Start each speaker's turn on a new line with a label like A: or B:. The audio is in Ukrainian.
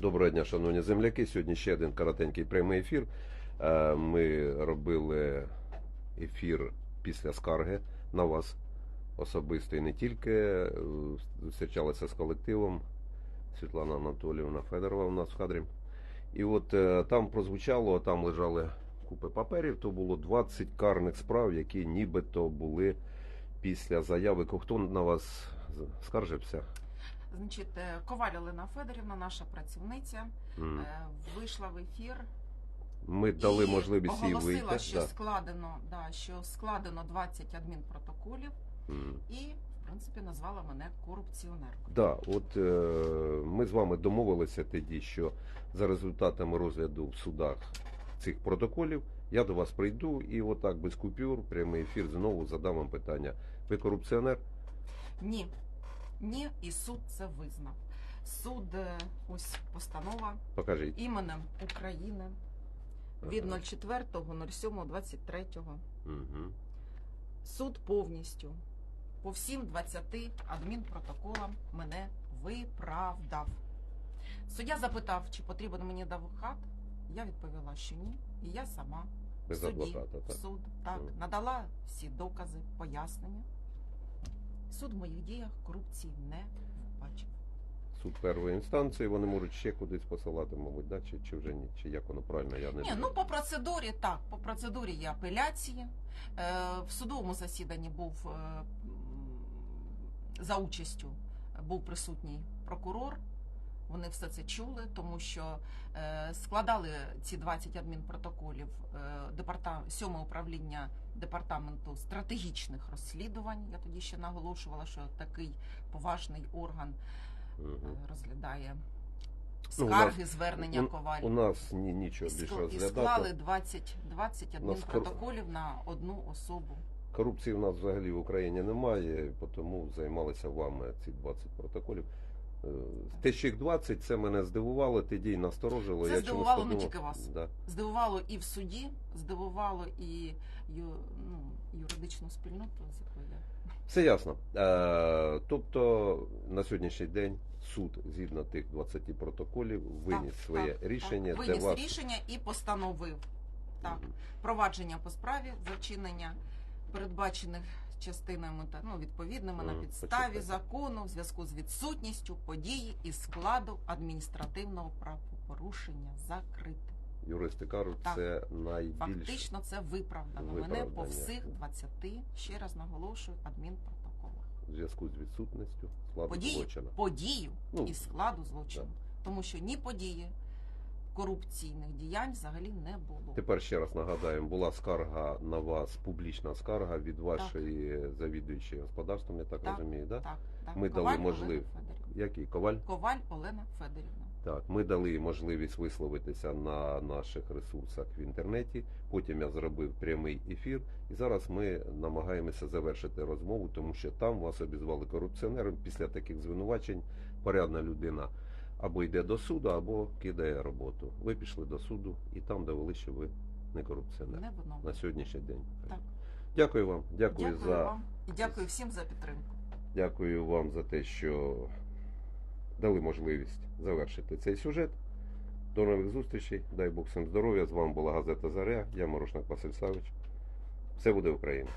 A: Доброго дня, шановні земляки. Сьогодні ще один коротенький прямий ефір. Е, Ми робили ефір після скарги на вас особисто і не тільки. Е, Зустрічалися з колективом. Світлана Анатоліївна Федорова у нас в кадрі. І от е, там прозвучало, там лежали купи паперів, то було 20 карних справ, які нібито були після заяви. Хто на вас скаржився?
B: Значить, е, Коваль Олена Федорівна, наша працівниця, е, вийшла в ефір
A: Ми дали
B: і
A: можливість їй
B: оголосила, що
A: Да.
B: складено, да, що складено 20 адмінпротоколів
A: М.
B: і, в принципі, назвала мене корупціонеркою.
A: Да, от е, ми з вами домовилися тоді, що за результатами розгляду в судах цих протоколів я до вас прийду і отак без купюр, прямий ефір знову задам вам питання. Ви корупціонер?
B: Ні, ні, і суд це визнав. Суд, е, ось постанова
A: Покажіть.
B: іменем України від
A: Ага.
B: 04.07.23.
A: Угу.
B: Суд повністю по всім 20 адмінпротоколам мене виправдав. Суддя запитав, чи потрібен мені адвокат. Я відповіла, що ні. І я сама
A: Без
B: в суді,
A: адвоката, так?
B: в суд так,
A: Мгм.
B: надала всі докази, пояснення. Суд в моїх діях корупції не бачив.
A: Суд першої інстанції, вони можуть ще кудись посилати, мабуть, да? чи, чи вже ні, чи як воно правильно, я не
B: Ні,
A: знаю.
B: ну по процедурі так. По процедурі є апеляції. Е, в судовому засіданні був е, за участю був присутній прокурор. Вони все це чули, тому що е, складали ці 20 адмінпротоколів е, департам... сьоме управління департаменту стратегічних розслідувань. Я тоді ще наголошувала, що такий поважний орган е, розглядає
A: Ну,
B: скарги, звернення
A: у-
B: коваль.
A: У нас ні, нічого більше
B: скла- І
A: розглядати.
B: склали 20, 20
A: нас
B: адмінпротоколів на одну особу.
A: Корупції в нас взагалі в Україні немає, тому займалися вами ці 20 протоколів. Е, Те, що їх 20, це мене здивувало, тоді й насторожило.
B: Це
A: Я чомусь
B: здивувало не
A: подумав-
B: тільки вас.
A: Да.
B: Здивувало і в суді, здивувало і ю, ну, юридичну спільноту, з якою я.
A: Все ясно. Е, тобто на сьогоднішній день суд, згідно тих 20 протоколів, виніс
B: Так,
A: своє
B: так,
A: рішення,
B: так. Виніс
A: вас
B: рішення і постановив так,
A: Мгм.
B: провадження по справі за вчинення передбачених частинами та ну відповідними на
A: Мгм,
B: підставі
A: почекайте.
B: закону в зв'язку з відсутністю події і складу адміністративного правопорушення закрити.
A: юристи кажуть,
B: Так.
A: це найбільше.
B: Фактично це виправдано. Мене по
A: Виправдання.
B: всіх 20, ще раз наголошую, адмінпротоколах.
A: в зв'язку з відсутністю складу
B: Події,
A: злочину.
B: подію
A: Ну,
B: і складу злочину. Тому що ні події корупційних діянь взагалі не було.
A: Тепер ще раз нагадаємо, була скарга на вас, публічна скарга від вашої завідуючої господарством, я так,
B: Так.
A: розумію, да?
B: Так, так.
A: Ми
B: Коваль
A: дали можливість. Який коваль?
B: Коваль Олена Федорівна.
A: Так, ми дали можливість висловитися на наших ресурсах в інтернеті. Потім я зробив прямий ефір, і зараз ми намагаємося завершити розмову, тому що там вас обізвали корупціонером. Після таких звинувачень порядна людина або йде до суду, або кидає роботу. Ви пішли до суду і там довели, що ви не корупціонер
B: Не воно.
A: на сьогоднішній день.
B: Так.
A: Дякую вам. Дякую,
B: Дякую
A: за
B: вам і дякую всім за підтримку.
A: дякую вам за те, що дали можливість завершити цей сюжет. До нових зустрічей. Дай Бог всім здоров'я. З вами була газета Заря. Я Морошник Василь Савич. Все буде Україна.